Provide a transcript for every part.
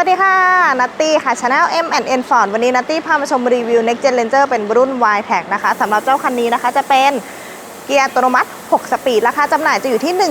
สวัสดีค่ะ นัตตี้ค่ะ Channel M&N Ford วันนี้นัตตี้พามาชมรีวิว Next Gen Ranger เป็นรุ่น y t e c นะคะสำหรับเจ้าคันนี้นะคะจะเป็นเกียร์อัตโนมัติ 6 สปีด ราคาจำหน่ายจะอยู่ที่ 1 6 4 0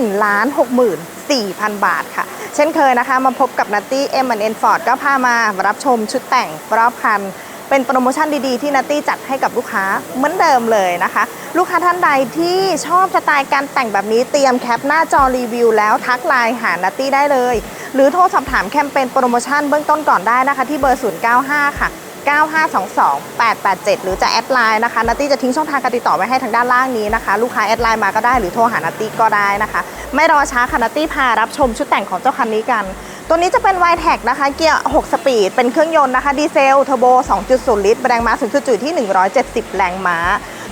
0 0 บาทค่ะ เช่นเคยนะคะ มาพบกับนัตตี้ M&N Ford ก็พามารับชมชุดแต่งรอบคัน เป็นโปรโมชั่นดีๆ ที่นัตตี้จัดให้กับลูกค้าเหมือนเดิมเลยนะคะ ลูกค้าท่านใดที่ชอบสไตล์การแต่งแบบนี้เตรียมแคปหน้าจอรีวิวแล้วทักไลน์หานัตตี้ได้เลย หรือโทรสอบถามแคมเปญโปรโมชั่นเบื้องต้นก่อนได้นะคะ ที่เบอร์ 095 ค่ะ 9522 887 หรือจะแอดไลน์นะคะนัตตี้จะทิ้งช่องทางการติดต่อไว้ให้ทางด้านล่างนี้นะคะ ลูกค้าแอดไลน์มาก็ได้หรือโทรหานัตตี้ก็ได้นะคะ ไม่รอช้าค่ะนัตตี้พารับชมชุดแต่งของเจ้าคันนี้กัน ตัวนี้จะเป็น y t e c นะคะ เกียร์ 6 สปีด เป็นเครื่องยนต์นะคะ ดีเซลเทอร์โบ 2.0 ลิตร แรงม้าสูงสุดอยู่ที่ 170 แรงม้า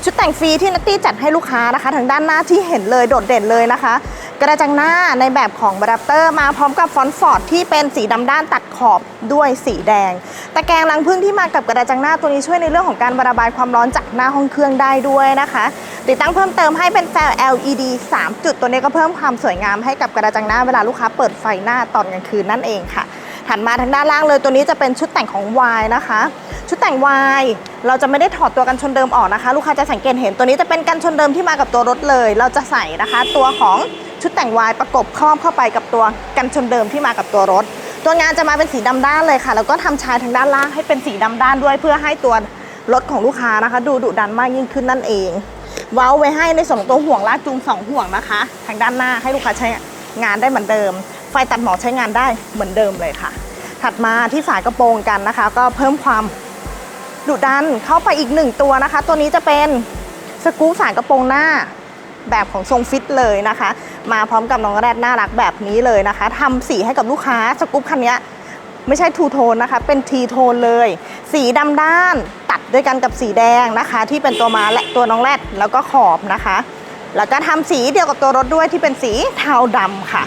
ชุดแต่งฟรีที่นัตตี้จัดให้ลูกค้านะคะ ทางด้านหน้าที่เห็นเลยโดดเด่นเลยนะคะ กระจังหน้าในแบบของบรับเตอร์มาพร้อมกับฟอนต์ฟอร์ดที่เป็นสีดำด้านตัดขอบด้วยสีแดง ตะแกรงรังพึ่งที่มากับกระจังหน้าตัวนี้ช่วยในเรื่องของการระบายความร้อนจากหน้าห้องเครื่องได้ด้วยนะคะ ติดตั้งเพิ่มเติมให้เป็นแฟล LED 3 จุดตัวนี้ก็เพิ่มความสวยงามให้กับกระจังหน้าเวลาลูกค้าเปิดไฟหน้าตอนกลางคืนนั่นเองค่ะถัดมาทางด้านล่างเลยตัวนี้จะเป็นชุดแต่งของ Y นะคะ ชุดแต่ง Y เราจะไม่ได้ถอดตัวกันชนเดิมออกนะคะ ลูกค้าจะสังเกตเห็นตัวนี้จะเป็นกันชนเดิมที่มากับตัวรถเลย เราจะใส่นะคะ ตัวของชุดแต่ง Y ประกบครอบเข้าไปกับตัวกันชนเดิมที่มากับตัวรถ ตัวงานจะมาเป็นสีดำด้านเลยค่ะ แล้วก็ทำชายทางด้านล่างให้เป็นสีดำด้านด้วย เพื่อให้ตัวรถของลูกค้านะคะ ดูดุดันมากยิ่งขึ้นนั่นเองเว้าไว้ให้ในสองตัวห่วงลากจูงสองห่วงนะคะ ทางด้านหน้าให้ลูกค้าใช้งานได้เหมือนเดิม ไฟตัดหมอกใช้งานได้เหมือนเดิมเลยค่ะ ถัดมาที่ฝากระโปรงกันนะคะ ก็เพิ่มความ ดุดันเข้าไปอีกหนึ่งตัวนะคะ ตัวนี้จะเป็นสกรูฝายกระโปรงหน้าแบบของทรงฟิตเลยนะคะ มาพร้อมกับน้องแรดน่ารักแบบนี้เลยนะคะทำสีให้กับลูกค้าสกู๊ปคันนี้ไม่ใช่ทูโทนนะคะ เป็นทีโทนเลย สีดำด้านตัดด้วยกันกับสีแดงนะคะ ที่เป็นตัวมาและตัวน้องแรดแล้วก็ขอบนะคะ แล้วก็ทำสีเดียวกับตัวรถด้วยที่เป็นสีเทาดำค่ะ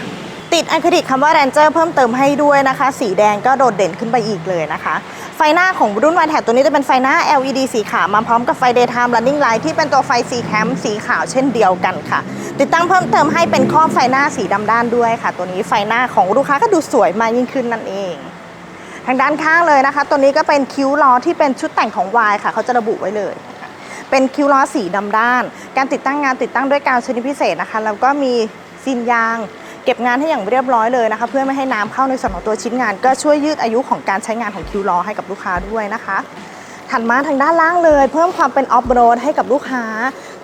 ติดอะคริลิกคำว่า Ranger เพิ่มเติมให้ด้วยนะคะ สีแดงก็โดดเด่นขึ้นไปอีกเลยนะคะ ไฟหน้าของรุ่น y t e c ตัวนี้จะเป็นไฟหน้า LED สีขาวมาพร้อมกับไฟ Daytime Running Light ที่เป็นตัวไฟ C Cam สีขาวเช่นเดียวกันค่ะ ติดตั้งเพิ่มเติมให้เป็นครอบไฟหน้าสีดำด้านด้วยค่ะ ตัวนี้ไฟหน้าของลูกค้าก็ดูสวยมากยิ่งขึ้นนั่นเองทางด้านข้างเลยนะคะ ตัวนี้ก็เป็นคิ้วล้อที่เป็นชุดแต่งของ Y ค่ะ เขาจะระบุไว้เลย เป็นคิ้วล้อสีดำด้าน การติดตั้งงานติดตั้งด้วยกาวชนิดพิเศษนะคะ แล้วก็มีซีนยาง ก็บงานให้อย่างเรียบร้อยเลยนะคะ เพื่อไม่ให้น้ำเข้าในส่วนของตัวชิ้นงาน ก็ช่วยยืดอายุของการใช้งานของคิวล้อให้กับลูกค้าด้วยนะคะถัดมาทางด้านล่างเลย เพิ่มความเป็นออฟโรดให้กับลูกค้า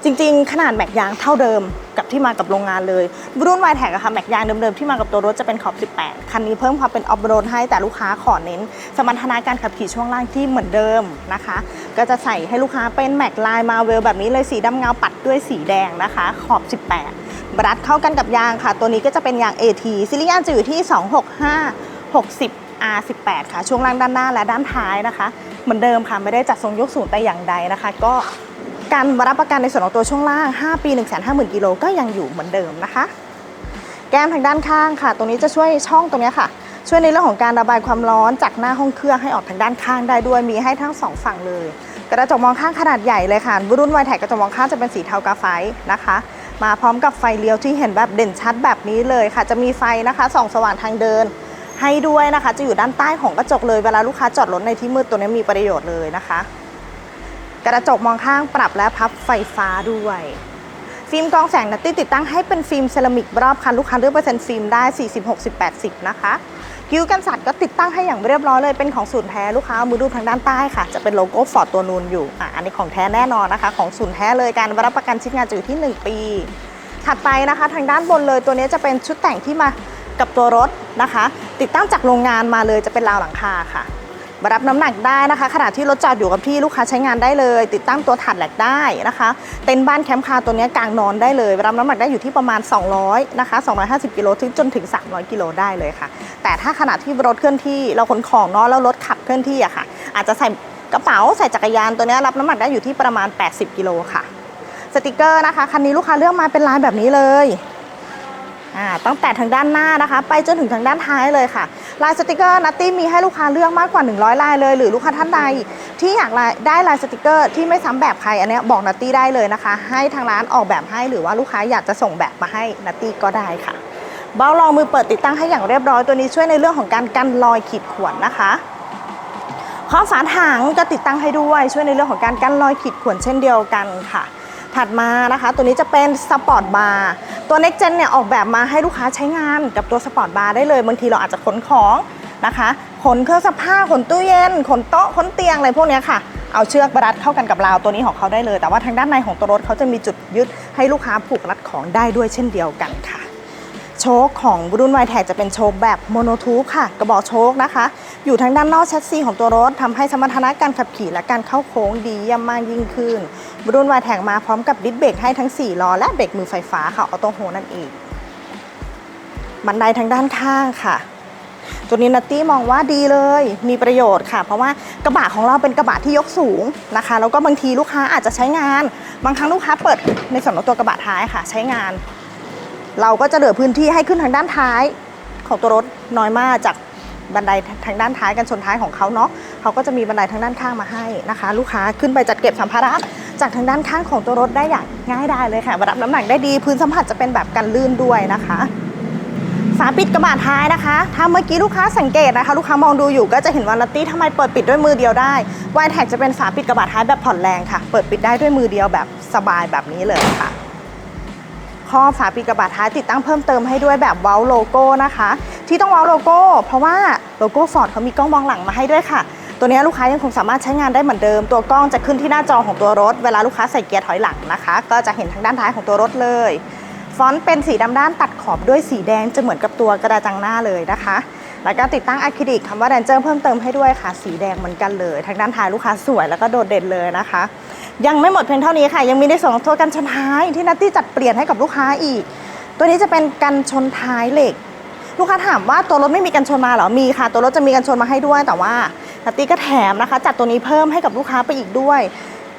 จริง ๆ ขนาดแม็กยางเท่าเดิมกับที่มากับโรงงานเลย รุ่นวายแท็กอะค่ะแม็กยางเดิมๆที่มากับตัวรถจะเป็นขอบ 18 คันนี้เพิ่มความเป็นออฟโรดให้แต่ลูกค้าขอเน้น สมรรถนะการขับขี่ช่วงล่างที่เหมือนเดิมนะคะ ก็จะใส่ให้ลูกค้าเป็นแม็กลายมาเวลแบบนี้เลยสีดำเงาปัดด้วยสีแดงนะคะ ขอบ 18 รัดเข้ากันกับยางค่ะ ตัวนี้ก็จะเป็นยาง AT ซิลิยานจะอยู่ที่ 265 60 R18 ค่ะ ช่วงล่างด้านหน้าและด้านท้ายนะคะ เหมือนเดิมค่ะไม่ได้จัดทรงยกสูงแต่อย่างใดนะคะ ก็การรับประกันในส่วนของตัวช่วงล่าง 5 ปี 150,000กิโลก็ยังอยู่เหมือนเดิมนะคะ แก้มทางด้านข้างค่ะ ตรงนี้จะช่วยช่องตรงนี้ค่ะ ช่วยในเรื่องของการระบายความร้อนจากหน้าห้องเครื่องให้ออกทางด้านข้างได้ด้วย มีให้ทั้งสองฝั่งเลย กระจกมองข้างขนาดใหญ่เลยค่ะ รุ่นวายแท็กกระจกมองข้างจะเป็นสีเทากาไฟนะคะ มาพร้อมกับไฟเลี้ยวที่เห็นแบบเด่นชัดแบบนี้เลยค่ะ จะมีไฟนะคะส่องสว่างทางเดิน ให้ด้วยนะคะ จะอยู่ด้านใต้ของกระจกเลยเวลาลูกค้าจอดรถในที่มืดตัวนี้มีประโยชน์เลยนะคะ กระจกมองข้างปรับและพับไฟฟ้าด้วย ฟิล์มกองแสงนัตตี้ติดตั้งให้เป็นฟิล์มเซรามิกรอบคันลูกค้าเลือกเปอร์เซ็นต์ฟิล์มได้ 40 60 80 นะคะ คิ้วกันสัตว์ก็ติดตั้งให้อย่างเรียบร้อยเลยเป็นของศูนย์แท้ลูกค้าเอามือดูทางด้านใต้ค่ะ จะเป็นโลโก้ฟอร์ดตัวนูนอยู่อะอันนี้ของแท้แน่นอนนะคะ ของศูนย์แท้เลยการรับประกันชิ้นงานจะอยู่ที่ 1 ปี ถัดไปนะคะ ทางด้านบนเลยตัวนี้จะเป็นชุดแต่งที่มากับตัวรถนะคะ ติดตั้งจากโรงงานมาเลยจะเป็นราวหลังคาค่ะ มารับน้ำหนักได้นะคะ ขณะที่รถจอดอยู่กับที่ลูกค้าใช้งานได้เลย ติดตั้งตัวถัดแหลกได้นะคะ เต็นท์บ้านแคมป์คาตัวนี้กลางนอนได้เลยรับน้ำหนักได้อยู่ที่ประมาณ 200นะคะ250กิโลถึงจนถึง 300กิโลได้เลยค่ะ แต่ถ้าขณะที่รถเคลื่อนที่เราขนของเนาะแล้วรถขับเคลื่อนที่อะค่ะ อาจจะใส่กระเป๋าใส่จักรยานตัวนี้รับน้ำหนักได้อยู่ที่ประมาณ 80กิโลค่ะสติกเกอร์นะคะคันนี้ลูกค้าเลือกมาเป็นลายแบบนี้เลยอ่าตั้งแต่ทางด้านหน้านะคะ ไปจนถึงทางด้านท้ายเลยค่ะ ลายสติกเกอร์นัตตี้มีให้ลูกค้าเลือกมากกว่า 100 ลายเลย หรือลูกค้าท่านใดที่อยากลายได้ลายสติกเกอร์ที่ไม่ซ้ำแบบใครอันนี้บอกนัตตี้ได้เลยนะคะ ให้ทางร้านออกแบบให้หรือว่าลูกค้าอยากจะส่งแบบมาให้นัตตี้ก็ได้ค่ะเบ้ารองมือเปิดติดตั้งให้อย่างเรียบร้อยตัวนี้ช่วยในเรื่องของการกันรอยขีดข่วนนะคะข้อฝาถังก็ติดตั้งให้ด้วยช่วยในเรื่องของการกันรอยขีดข่วนเช่นเดียวกันค่ะ ถัดมานะคะ ตัวนี้จะเป็นสปอร์ตบาร์ตัว Next Gen เนี่ยออกแบบมาให้ลูกค้าใช้งานกับตัวสปอร์ตบาร์ได้เลย บางทีเราอาจจะขนของนะคะขนเครื่องซักผ้าขนตู้เย็นขนโต๊ะขนเตียงอะไรพวกนี้ค่ะเอาเชือกรัดเข้ากันกับราวตัวนี้ของเขาได้เลย แต่ว่าทางด้านในของตัวรถเขาจะมีจุดยึดให้ลูกค้าผูกรัดของได้ด้วยเช่นเดียวกันค่ะ ชคของรุ่นไวแท็จะเป็นโชคแบบโมโนทูบค่ะ กระบอกโชคนะคะ อยู่ทางด้านนอกแชสซีของตัวรถทำให้สมรรถนะการขับขี่และการเข้าโค้งดีเยี่ยมมากยิ่งขึ้น รุ่นไวแท็มาพร้อมกับดิสเบรกให้ทั้ง 4 ล้อ และเบรกมือไฟฟ้าค่ะออโต้โฮนั่นเองบันไดทางด้านข้างค่ะตัวนี้นัตตี้มองว่าดีเลยมีประโยชน์ค่ะ เพราะว่ากระบะของเราเป็นกระบะที่ยกสูงนะคะแล้วก็บางทีลูกค้าอาจจะใช้งาน บางครั้งลูกค้าเปิดในส่วนของตัวกระบะท้ายค่ะ ใช้งาน เราก็จะเหลือพื้นที่ให้ขึ้นทางด้านท้ายของตัวรถน้อยมากจากบันไดทางด้านท้ายกันชนท้ายของเขาเนาะเขาก็จะมีบันไดทางด้านข้างมาให้นะคะ ลูกค้าขึ้นไปจัดเก็บสัมภาระจากทางด้านข้างของตัวรถได้อย่างง่ายได้เลยค่ะรับน้ำหนักได้ดีพื้นสัมผัสจะเป็นแบบกันลื่นด้วยนะคะฝาปิดกระบะท้ายนะคะ ถ้าเมื่อกี้ลูกค้าสังเกตนะคะ ลูกค้ามองดูอยู่ก็จะเห็นว่านัตตี้ทำไมเปิดปิดด้วยมือเดียวได้วายแท็กจะเป็นฝาปิดกระบะท้ายแบบผ่อนแรงค่ะ เปิดปิดได้ด้วยมือเดียวแบบสบายแบบนี้เลยค่ะ ข้อฝาปิดกระบะท้ายติดตั้งเพิ่มเติมให้ด้วยแบบเว้าโลโก้นะคะ ที่ต้องเว้าโลโก้ เพราะว่าโลโก้ฟอร์ดเขามีกล้องมองหลังมาให้ด้วยค่ะ ตัวนี้ลูกค้ายังคงสามารถใช้งานได้เหมือนเดิม ตัวกล้องจะขึ้นที่หน้าจอของตัวรถ เวลาลูกค้าใส่เกียร์ถอยหลังนะคะ ก็จะเห็นทางด้านท้ายของตัวรถเลย ฟอนต์เป็นสีดำด้านตัดขอบด้วยสีแดงจะเหมือนกับตัวกระดาจังหน้าเลยนะคะแล้วก็ติดตั้งอะคริลิกคำว่าแดนเจอร์เพิ่มเติมให้ด้วยค่ะ สีแดงเหมือนกันเลย ทางด้านท้ายลูกค้าสวยแล้วก็โดดเด่นเลยนะคะ ยังไม่หมดเพียงเท่านี้ค่ะ ยังมีในส่วนของตัวกันชนท้ายที่นัตตี้จัดเปลี่ยนให้กับลูกค้าอีก ตัวนี้จะเป็นกันชนท้ายเหล็ก ลูกค้าถามว่าตัวรถไม่มีกันชนมาเหรอมีค่ะ ตัวรถจะมีกันชนมาให้ด้วย แต่ว่านัตตี้ก็แถมนะคะ จัดตัวนี้เพิ่มให้กับลูกค้าไปอีกด้วย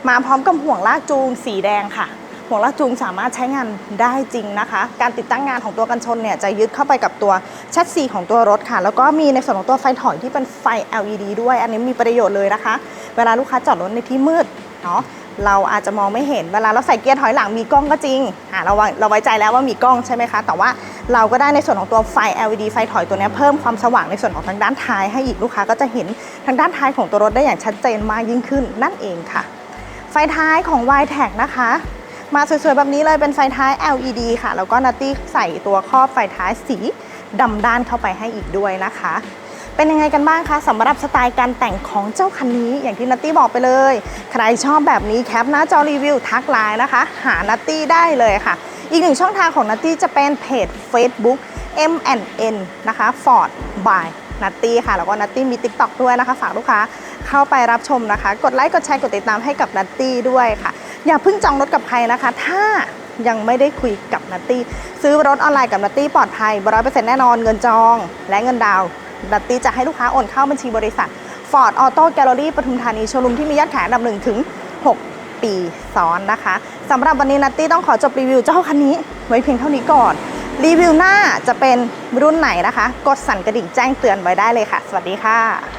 มาพร้อมกับห่วงลากจูงสีแดงค่ะห่วงลากจูงสามารถใช้งานได้จริงนะคะ การติดตั้งงานของตัวกันชนเนี่ยจะยึดเข้าไปกับตัวแชสซีของตัวรถค่ะ แล้วก็มีในส่วนของตัวไฟถอยที่เป็นไฟ LED ด้วย อันนี้มีประโยชน์เลยนะคะ เวลาลูกค้าจอดรถในที่มืดเนาะ เราอาจจะมองไม่เห็นเวลาเราใส่เกียร์ถอยหลังมีกล้องก็จริงอ่าเราไว้เราไว้ใจแล้วว่ามีกล้องใช่ไหมคะ แต่ว่าเราก็ได้ในส่วนของตัวไฟ LED ไฟถอยตัวนี้เพิ่มความสว่างในส่วนของทางด้านท้ายให้อีกลูกค้าก็จะเห็นทางด้านท้ายของตัวรถได้อย่างชัดเจนมากยิ่งขึ้นนั่นเองค่ะ ไฟท้ายของ y t e c นะคะ มาสวยๆแบบนี้เลยเป็นไฟท้าย LED ค่ะ แล้วก็นัตตี้ใส่ตัวครอบไฟท้ายสีดำด้านเข้าไปให้อีกด้วยนะคะ เป็นยังไงกันบ้างคะสำหรับสไตล์การแต่งของเจ้าคันนี้อย่างที่นัตตี้บอกไปเลย ใครชอบแบบนี้แคปหน้าจอรีวิวทักไลน์นะคะ หานัตตี้ได้เลยค่ะ อีกหนึ่งช่องทางของนัตตี้จะเป็นเพจ Facebook M&N นะคะ Ford by นัตตี้ค่ะ แล้วก็นัตตี้มี TikTok ด้วยนะคะ ฝากลูกค้าเข้าไปรับชมนะคะ กดไลค์กดแชร์กดติดตามให้กับนัตตี้ด้วยค่ะ อย่าเพิ่งจองรถกับใครนะคะ ถ้ายังไม่ได้คุยกับนัตตี้ซื้อรถออนไลน์กับนัตตี้ปลอดภัยร้อยเปอร์เซ็นต์แน่นอนเงินจองและเงินดาว นัตตี้จะให้ลูกค้าโอนเข้าบัญชีบริษัท Ford Auto Gallery ปทุมธานีโชว์รูมที่มียอดขายอันดับ1ถึง 6 ปีซ้อนนะคะสำหรับวันนี้นัตตี้ต้องขอจบรีวิวเจ้าคันนี้ไว้เพียงเท่านี้ก่อน รีวิวหน้าจะเป็นรุ่นไหนนะคะ กดสั่นกระดิ่งแจ้งเตือนไว้ได้เลยค่ะ สวัสดีค่ะ